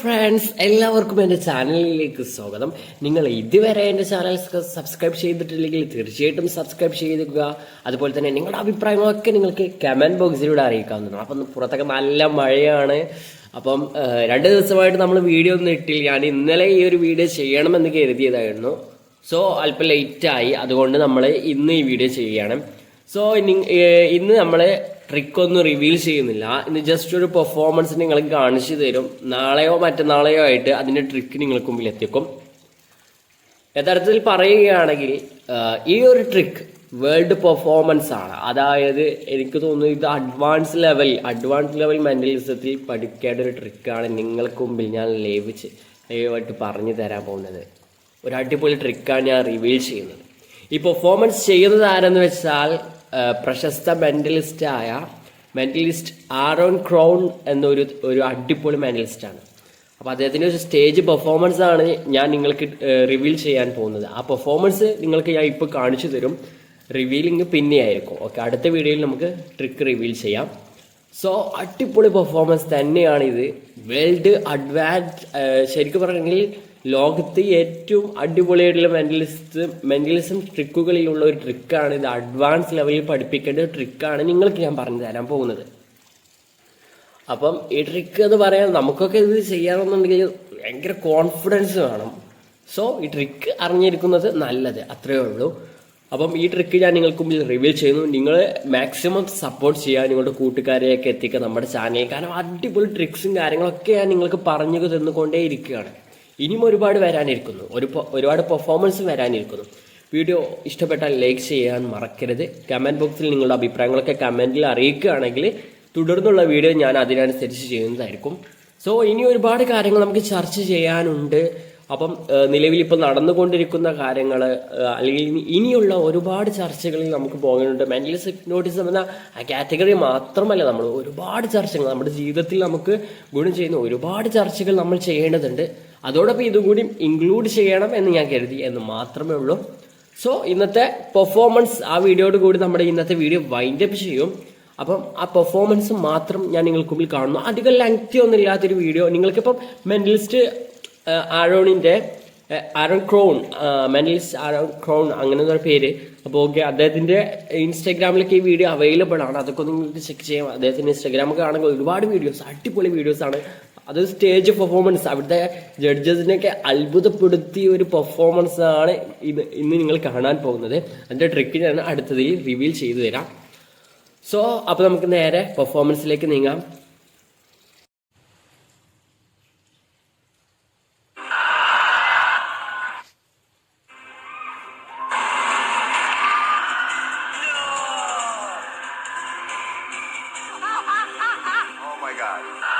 Friends എല്ലാവർക്കും എന്റെ ചാനലിലേക്ക് സ്വാഗതം. നിങ്ങൾ ഇതുവരെ എന്റെ ചാനൽ സബ്സ്ക്രൈബ് ചെയ്തിട്ടില്ലെങ്കിൽ തീർച്ചയായിട്ടും സബ്സ്ക്രൈബ് ചെയ്തുക അതുപോലെ തന്നെ നിങ്ങളുടെ അഭിപ്രായങ്ങളൊക്കെ നിങ്ങൾക്ക് കമന്റ് ബോക്സിലൂടെ അറിയിക്കാവുന്നതാണ്. അപ്പം പുറത്തൊക്കെ നല്ല മഴയാണ്. അപ്പം രണ്ട് ദിവസമായിട്ട് നമ്മൾ വീഡിയോ ഒന്നും ഇട്ടില്ല. ഞാൻ ഇന്നലെ ഈ ഒരു വീഡിയോ ചെയ്യണമെന്ന് കരുതിയതായിരുന്നു. സോ അല്പം ലേറ്റായി അതുകൊണ്ട് നമ്മൾ ഇന്ന് ഈ വീഡിയോ ചെയ്യുകയാണ് സോ ഇനി ഇന്ന് നമ്മൾ ട്രിക്ക് ഒന്നും റിവീൽ ചെയ്യുന്നില്ല. ഇന്ന് ജസ്റ്റ് ഒരു പെർഫോമൻസ് നിങ്ങൾക്ക് കാണിച്ചു തരും. നാളെയോ മറ്റന്നാളെയോ ആയിട്ട് അതിന്റെ ട്രിക്ക് നിങ്ങൾക്ക് മുമ്പിൽ എത്തിക്കും. യഥാർത്ഥത്തിൽ പറയുകയാണെങ്കിൽ ഈ ഒരു ട്രിക്ക് വേൾഡ് പെർഫോമൻസ് ആണ്. അതായത് എനിക്ക് തോന്നുന്നു ഇത് അഡ്വാൻസ് ലെവൽ അഡ്വാൻസ് ലെവൽ മെന്റലിസത്തിൽ പഠിക്കേണ്ട ഒരു ട്രിക്കാണ് നിങ്ങൾക്ക് മുമ്പിൽ ഞാൻ ലൈവ് ലൈവായിട്ട് പറഞ്ഞു തരാൻ പോകുന്നത്. ഒരു അടിപൊളി ട്രിക്കാണ് ഞാൻ റിവീൽ ചെയ്യുന്നത്. ഈ പെർഫോമൻസ് ചെയ്യുന്നത് ആരെന്ന് വെച്ചാൽ പ്രശസ്ത മെന്റലിസ്റ്റായ മെന്റലിസ്റ്റ് ആരോൺ ക്രൗൺ എന്നൊരു ഒരു അടിപൊളി മെന്റലിസ്റ്റാണ് അപ്പോൾ അദ്ദേഹത്തിന്റെ ഒരു സ്റ്റേജ് പെർഫോമൻസ് ആണ് ഞാൻ നിങ്ങൾക്ക് റിവീൽ ചെയ്യാൻ പോകുന്നത്. ആ പെർഫോമൻസ് നിങ്ങൾക്ക് ഞാൻ ഇപ്പോൾ കാണിച്ചു തരും. റിവീലിംഗ് പിന്നെ ആയിരിക്കും. ഓക്കെ അടുത്ത വീഡിയോയിൽ നമുക്ക് ട്രിക്ക് റിവീൽ ചെയ്യാം. സോ അടിപൊളി പെർഫോമൻസ് തന്നെയാണ് ഇത്. വേൾഡ് അഡ്വാൻസ് ശരിക്കും പറഞ്ഞെങ്കിൽ ലോകത്തെ ഏറ്റവും അടിപൊളിയായിട്ടുള്ള മെന്റലിസ്റ്റ് മെന്റലിസം ട്രിക്കുകളിലുള്ള ഒരു ട്രിക്കാണ് ഇത് അഡ്വാൻസ് ലെവലിൽ പഠിപ്പിക്കേണ്ട ഒരു ട്രിക്കാണ് നിങ്ങൾക്ക് ഞാൻ പറഞ്ഞു തരാൻ പോകുന്നത്. അപ്പം ഈ ട്രിക്ക് എന്ന് പറയാൻ നമുക്കൊക്കെ ഇത് ചെയ്യാമെന്നുണ്ടെങ്കിൽ ഭയങ്കര കോൺഫിഡൻസ് വേണം. സോ ഈ ട്രിക്ക് അറിഞ്ഞിരിക്കുന്നത് നല്ലത്. അത്രയേ ഉള്ളൂ. അപ്പം ഈ ട്രിക്ക് ഞാൻ നിങ്ങൾക്ക് മുമ്പിൽ റിവീൽ ചെയ്യുന്നു. നിങ്ങൾ മാക്സിമം സപ്പോർട്ട് ചെയ്യുക നിങ്ങളുടെ കൂട്ടുകാരെയൊക്കെ എത്തിക്കുക നമ്മുടെ ചാനലിൽ കാരണം അടിപൊളി ട്രിക്സും കാര്യങ്ങളൊക്കെ ഞാൻ നിങ്ങൾക്ക് പറഞ്ഞു തന്നുകൊണ്ടേ ഇരിക്കുകയാണ് ഇനിയും ഒരുപാട് വരാനിരിക്കുന്നു. ഒരു ഒരുപാട് പെർഫോമൻസ് വരാനിരിക്കുന്നു. വീഡിയോ ഇഷ്ടപ്പെട്ടാൽ ലൈക്ക് ചെയ്യാൻ മറക്കരുത്. കമന്റ് ബോക്സിൽ നിങ്ങളുടെ അഭിപ്രായങ്ങളൊക്കെ കമന്റിൽ അറിയിക്കുകയാണെങ്കിൽ തുടർന്നുള്ള വീഡിയോ ഞാൻ അതിനനുസരിച്ച് ചെയ്യുന്നതായിരിക്കും. സോ ഇനി ഒരുപാട് കാര്യങ്ങൾ നമുക്ക് ചർച്ച ചെയ്യാനുണ്ട്. അപ്പം നിലവിൽ ഇപ്പോൾ നടന്നുകൊണ്ടിരിക്കുന്ന കാര്യങ്ങൾ അല്ലെങ്കിൽ ഇനിയുള്ള ഒരുപാട് ചർച്ചകളിൽ നമുക്ക് പോകാനുണ്ട്. മെന്റൽ സിപ്നോട്ടിസം എന്ന ആ കാറ്റഗറി മാത്രമല്ല നമ്മൾ ഒരുപാട് ചർച്ചകൾ നമ്മുടെ ജീവിതത്തിൽ നമുക്ക് ഗുണം ചെയ്യുന്ന ഒരുപാട് ചർച്ചകൾ നമ്മൾ ചെയ്യേണ്ടതുണ്ട്. അതോടൊപ്പം ഇതുകൂടി ഇൻക്ലൂഡ് ചെയ്യണം എന്ന് ഞാൻ കരുതി എന്ന് മാത്രമേ ഉള്ളൂ. സോ ഇന്നത്തെ പെർഫോമൻസ് ആ വീഡിയോയോട് കൂടി നമ്മുടെ ഇന്നത്തെ വീഡിയോ വൈൻഡപ്പ് ചെയ്യും. അപ്പം ആ പെർഫോമൻസ് മാത്രം ഞാൻ നിങ്ങൾക്ക് മുമ്പിൽ കാണുന്നു. അധികം ലെങ്തി ഒന്നും ഇല്ലാത്തൊരു വീഡിയോ നിങ്ങൾക്കിപ്പം മെന്റലിസ്റ്റ് ആരോണിന്റെ ഏഹ്, Aaron Crone mentalist Aaron Crone അങ്ങനെ ഒരു പേര്. അപ്പോൾ ഓക്കെ അദ്ദേഹത്തിന്റെ ഇൻസ്റ്റാഗ്രാമിലൊക്കെ ഈ വീഡിയോ അവൈലബിൾ ആണ്. അതൊക്കെ നിങ്ങൾക്ക് ചെക്ക് ചെയ്യാം. അദ്ദേഹത്തിന്റെ ഇൻസ്റ്റാഗ്രാമൊക്കെ ആണെങ്കിൽ ഒരുപാട് വീഡിയോസ് അടിപൊളി വീഡിയോസ് ആണ്. അത് സ്റ്റേജ് പെർഫോമൻസ് അവിടുത്തെ ജഡ്ജസിനെയൊക്കെ അത്ഭുതപ്പെടുത്തിയ ഒരു പെർഫോമൻസ് ആണ് ഇന്ന് ഇന്ന് നിങ്ങൾ കാണാൻ പോകുന്നത്. അതിന്റെ ട്രിക്ക് ഞാൻ അടുത്തതിൽ റിവീൽ ചെയ്തു തരാം. സോ അപ്പോൾ നമുക്ക് നേരെ പെർഫോമൻസിലേക്ക് നീങ്ങാം. my God.